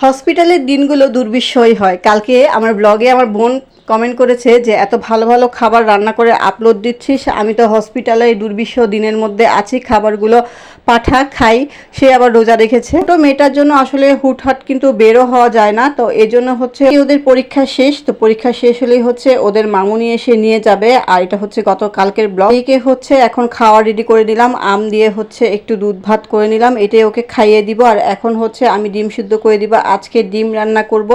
হসপিটালের দিনগুলো দুর্বিষয় হয়। কালকে আমার ব্লগে আমার বোন কমেন্ট করেছে যে, এত ভালো ভালো খাবার রান্না করে আপলোড দিচ্ছিস, আমি তো হসপিটালে এই দুর্বিষ দিনের মধ্যে আছি, খাবারগুলো পাঠা, খাই। সে আবার রোজা রেখেছে। তো মেয়েটার জন্য আসলে হুটহাট কিন্তু বেরো হওয়া যায় না। তো এজন্য হচ্ছে ওদের পরীক্ষা শেষ। তো পরীক্ষা শেষ হলেই হচ্ছে ওদের মামুনি এসে নিয়ে যাবে। আর এটা হচ্ছে গত কালকের ব্লগ একে হচ্ছে এখন খাওয়া রেডি করে দিলাম আম দিয়ে হচ্ছে একটু দুধ ভাত করে নিলাম। এটাই ওকে খাইয়ে দিব। আর এখন হচ্ছে আমি ডিম সিদ্ধ করে দিব। আজকে ডিম রান্না করব।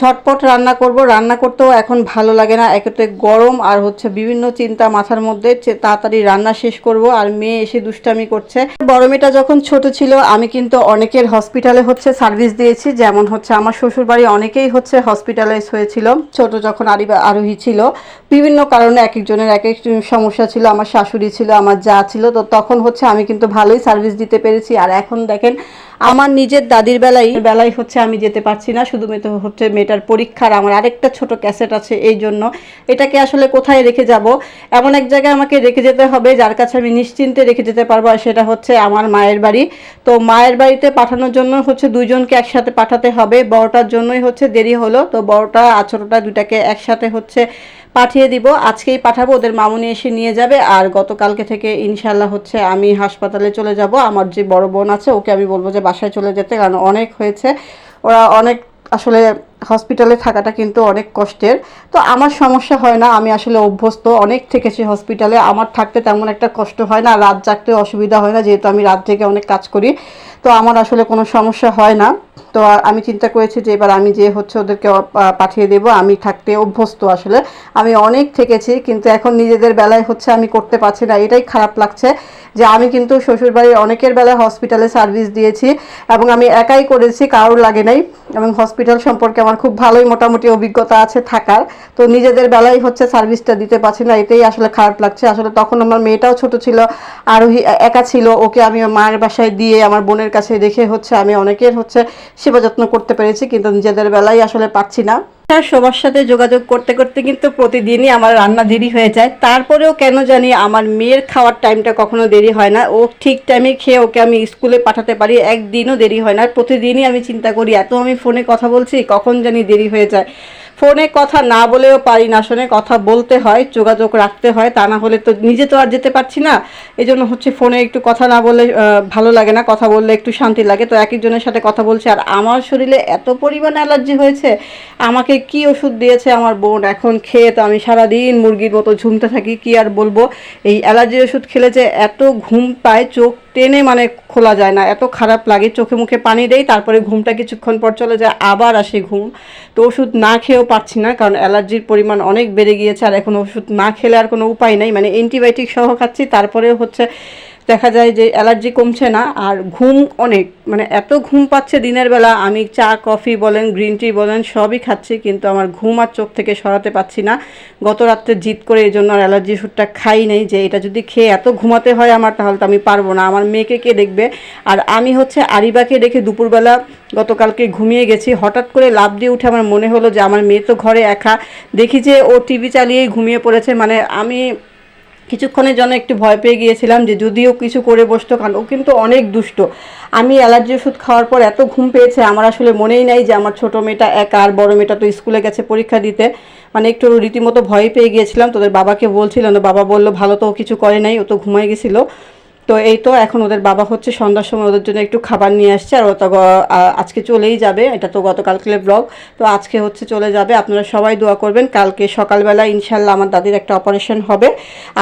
ঝটপট রান্না করব। রান্না করতেও এখন ভালো লাগে না, একেতে গরম আর হচ্ছে বিভিন্ন চিন্তা মাথার মধ্যে তাড়াতাড়ি রান্না শেষ করব আর মেয়ে এসে দুষ্টামি করছে। বড় মেয়েটা যখন ছোট ছিল, আমি কিন্তু অনেকের হসপিটালে হচ্ছে সার্ভিস দিয়েছি, যেমন হচ্ছে আমার শ্বশুরবাড়ি অনেকেই হচ্ছে হসপিটালাইজ হয়েছিল। ছোট যখন আরি আরোহী ছিল বিভিন্ন কারণে এক একজনের এক এক সমস্যা ছিল, আমার শাশুড়ি ছিল, আমার যা ছিল, তো তখন হচ্ছে আমি কিন্তু ভালোই সার্ভিস দিতে পেরেছি। আর এখন দেখেন, আমার নিজের দাদির বেলায় বেলায় হচ্ছে আমি যেতে পারছি না শুধু মেয়ে হচ্ছে মেয়েটার পরীক্ষার আমার আরেকটা ছোট ক্যাসেট আছে এই জন্য। এটাকে আসলে কোথায় রেখে যাব? এমন এক জায়গায় আমাকে রেখে যেতে হবে, যার কাছে আমি নিশ্চিন্তে রেখে যেতে পারব, আর সেটা হচ্ছে আমার মায়ের বাড়ি। তো মায়ের বাড়িতে পাঠানোর জন্য হচ্ছে দুইজনকে একসাথে পাঠাতে হবে। বড়টার জন্যই হচ্ছে দেরি হলো, তো বড়টা আর ছোটটা দুটাকে একসাথে হচ্ছে পাঠিয়ে দিব। আজকেই পাঠাবো, ওদের মামুনি এসে নিয়ে যাবে। আর গতকালকে থেকে ইনশাল্লাহ হচ্ছে আমি হাসপাতালে চলে যাব। আমার যে বড় বোন আছে, ওকে আমি বলব যে বাসায় চলে যেতে, কারণ অনেক হয়েছে। ওরা অনেক আসলে হসপিটালে থাকাটা কিন্তু অনেক কষ্টের। তো আমার সমস্যা হয় না, আমি আসলে অভ্যস্ত। অনেক থেকেছি হসপিটালে আমার থাকতে তেমন একটা কষ্ট হয় না, রাত জাগতে অসুবিধা হয় না, যেহেতু আমি রাত থেকে অনেক কাজ করি। তো আমার আসলে কোনো সমস্যা হয় না। তো আমি চিন্তা করেছি যে এবার আমি যে হচ্ছে ওদেরকে পাঠিয়ে দেব, আমি থাকতে অভ্যস্ত আসলে। আমি অনেক থেকেছি, কিন্তু এখন নিজেদের বেলায় হচ্ছে আমি করতে পারছি না। এটাই খারাপ লাগছে যে আমি কিন্তু শ্বশুরবাড়ির অনেকের বেলায় হসপিটালে সার্ভিস দিয়েছি এবং আমি একাই করেছি, কারোর লাগে নাই। এবং হসপিটাল সম্পর্কে আমার খুব ভালোই মোটামুটি অভিজ্ঞতা আছে থাকার। তো নিজেদের বেলায় হচ্ছে সার্ভিসটা দিতে পারছি না এটাই আসলে খারাপ লাগছে। আসলে তখন আমার মেয়েটাও ছোট ছিল, আরোহী একা ছিল, ওকে আমি মায়ের বাসায় দিয়ে, আমার বোনের কাছে রেখে হচ্ছে আমি অনেকের হচ্ছে সেবা যত্ন করতে পেরেছি, কিন্তু নিজেদের বেলায় আসলে পাচ্ছি না। আর সবার সাথে যোগাযোগ করতে করতে কিন্তু প্রতিদিনই আমার রান্না দেরি হয়ে যায়। তারপরেও কেন জানি আমার মেয়ের খাওয়ার টাইমটা কখনো দেরি হয় না। ও ঠিক টাইমে খেয়ে ওকে আমি স্কুলে পাঠাতে পারি, একদিনও দেরি হয় না। প্রতিদিনই আমি চিন্তা করি, এত আমি ফোনে কথা বলছি, কখন জানি দেরি হয়ে যায়। ফোনে কথা না বলেও পারি না শোনে কথা বলতে হয় যোগাযোগ রাখতে হয় তা না হলে তো নিজে তো আর যেতে পারছি না। এই জন্য হচ্ছে ফোনে একটু কথা না আহ, ভালো লাগে না কথা বললে একটু শান্তি লাগে। তো এক একজনের সাথে কথা বলছে আর আমার শরীরে এত পরিমাণ অ্যালার্জি হয়েছে আমাকে কি ওষুধ দিয়েছে আমার বোন এখন খেয়ে তো আমি সারাদিন মুরগির মতো ঝুমতে থাকি কি আর বলব? এই অ্যালার্জির ওষুধ খেলে যে এত ঘুম পায় চোখ টেনে মানে খোলা যায় না। এত খারাপ লাগে, চোখে মুখে পানি দেই, তারপরে ঘুমটা কিছুক্ষণ পর চলে যায়, আবার আসে ঘুম। তো ওষুধ না খেয়েও পাচ্ছি না, কারণ অ্যালার্জির পরিমাণ অনেক বেড়ে গিয়েছে, আর এখন ওষুধ না খেলে আর কোনো উপায় নাই। মানে অ্যান্টিবায়োটিক সহ খাচ্ছি তারপরে হচ্ছে দেখা যায় যে অ্যালার্জি কমছে না আর ঘুম অনেক। মানে এত ঘুম পাচ্ছে দিনের বেলা, আমি চা, কফি বলেন, গ্রিন টি বলেন, সবই খাচ্ছি, কিন্তু আমার ঘুম আর চোখ থেকে সরাতে পারছি না। গত রাত্রে জিদ করে এই জন্য আর অ্যালার্জি ওষুধটা খাই নেই যে এটা যদি খেয়ে এত ঘুমাতে হয় আমার, তাহলে তো আমি পারব না। আমার মেয়েকে কে দেখবে? আর আমি হচ্ছে আরিবাকে রেখে দুপুরবেলা গতকালকে ঘুমিয়ে গেছি। হঠাৎ করে লাভ দিয়ে উঠে আমার মনে হলো যে আমার মেয়ে তো ঘরে একা। দেখি যে ও টিভি চালিয়েই ঘুমিয়ে পড়েছে। মানে আমি কিছুক্ষণের জন্য একটু ভয় পেয়ে গিয়েছিলাম যে যদিও কিছু করে বসতো কারণ ও কিন্তু অনেক দুষ্ট। আমি অ্যালার্জি ওষুধ খাওয়ার পর এত ঘুম পেয়েছে, আমার আসলে মনেই নাই যে আমার ছোটো মেয়েটা এক আর বড় মেয়েটা তো স্কুলে গেছে পরীক্ষা দিতে। মানে একটু রীতিমতো ভয় পেয়ে গিয়েছিলাম, তোদের বাবাকে বলছিলাম বাবা বলল, ভালো তো ও কিছু করে নাই, ও তো ঘুমাই গেছিল। তো এই তো এখন ওদের বাবা হচ্ছে সন্ধ্যার সময় ওদের জন্য একটু খাবার নিয়ে আসছে আর ও তো আজকে চলেই যাবে। এটা তো গতকালকের ব্লগ তো আজকে হচ্ছে চলে যাবে। আপনারা সবাই দোয়া করবেন। কালকে সকালবেলা ইনশাল্লাহ আমার দাদির একটা অপারেশন হবে।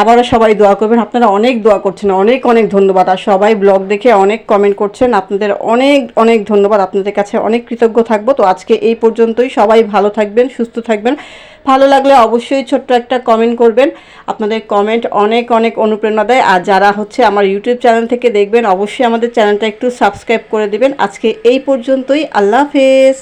আবারও সবাই দোয়া করবেন। আপনারা অনেক দোয়া করছেন। অনেক অনেক ধন্যবাদ। আর সবাই ব্লগ দেখে অনেক কমেন্ট করছেন। আপনাদের অনেক অনেক ধন্যবাদ। আপনাদের কাছে অনেক কৃতজ্ঞ থাকব। তো আজকে এই পর্যন্তই। সবাই ভালো থাকবেন, সুস্থ থাকবেন। ভালো লাগলে অবশ্যই ছোট্ট একটা কমেন্ট করবেন। আপনাদের কমেন্ট অনেক অনেক অনুপ্রেরণা দেয়। আর যারা হচ্ছে আমার ইউটিউব চ্যানেল থেকে দেখবেন, অবশ্যই আমাদের চ্যানেলটা একটু সাবস্ক্রাইব করে দেবেন। আজকে এই পর্যন্তই। আল্লাহ হাফেজ।